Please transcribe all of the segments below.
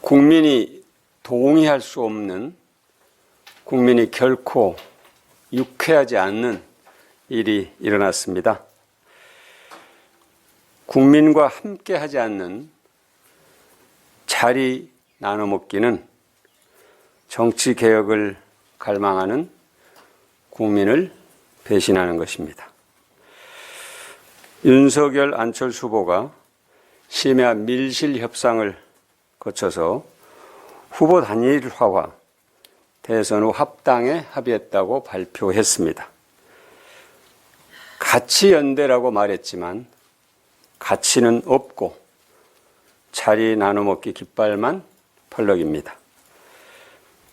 국민이 동의할 수 없는 국민이 결코 유쾌하지 않는 일이 일어났습니다. 국민과 함께 하지 않는 자리 나눠 먹기는 정치 개혁을 갈망하는 국민을 배신하는 것입니다. 윤석열 안철수 후보가 심야 밀실 협상을 거쳐서 후보 단일화와 대선 후 합당에 합의했다고 발표했습니다. 가치 연대라고 말했지만 가치는 없고 자리 나눠 먹기 깃발만 펄럭입니다.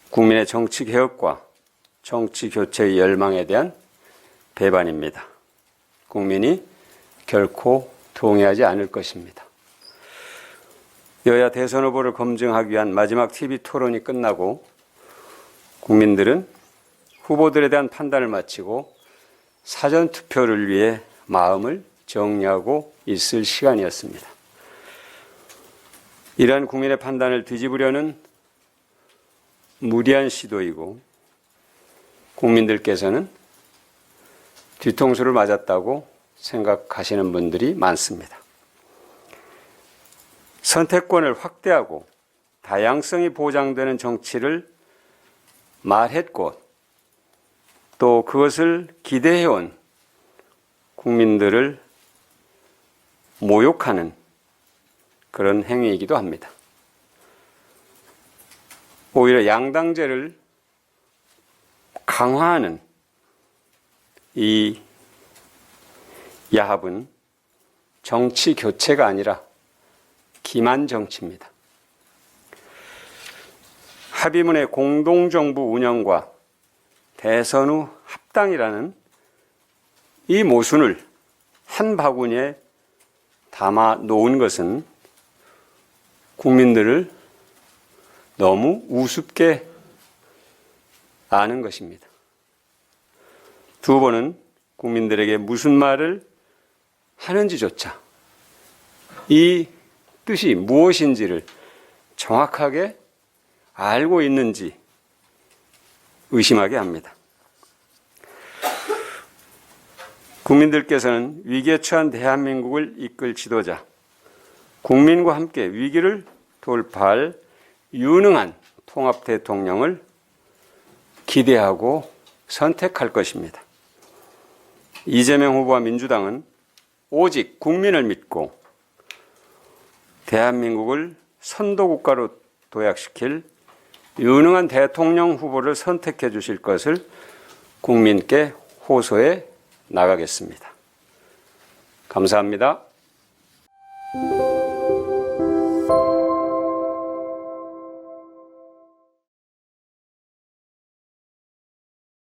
국민의 정치 개혁과 정치 교체의 열망에 대한 배반입니다. 국민이 결코 동의하지 않을 것입니다. 여야 대선 후보를 검증하기 위한 마지막 TV 토론이 끝나고 국민들은 후보들에 대한 판단을 마치고 사전 투표를 위해 마음을 정리하고 있을 시간이었습니다. 이러한 국민의 판단을 뒤집으려는 무리한 시도이고 국민들께서는 뒤통수를 맞았다고 생각하시는 분들이 많습니다. 선택권을 확대하고 다양성이 보장되는 정치를 말했고 또 그것을 기대해온 국민들을 모욕하는 그런 행위이기도 합니다. 오히려 양당제를 강화하는 이 야합은 정치 교체가 아니라 기만 정치입니다. 합의문의 공동정부 운영과 대선 후 합당이라는 이 모순을 한 바구니에 담아 놓은 것은 국민들을 너무 우습게 아는 것입니다. 두 번은 국민들에게 무슨 말을 하는지조차 이 뜻이 무엇인지를 정확하게 알고 있는지 의심하게 합니다. 국민들께서는 위기에 처한 대한민국을 이끌 지도자, 국민과 함께 위기를 돌파할 유능한 통합 대통령을 기대하고 선택할 것입니다. 이재명 후보와 민주당은 오직 국민을 믿고 대한민국을 선도국가로 도약시킬 유능한 대통령 후보를 선택해 주실 것을 국민께 호소해 나가겠습니다. 감사합니다.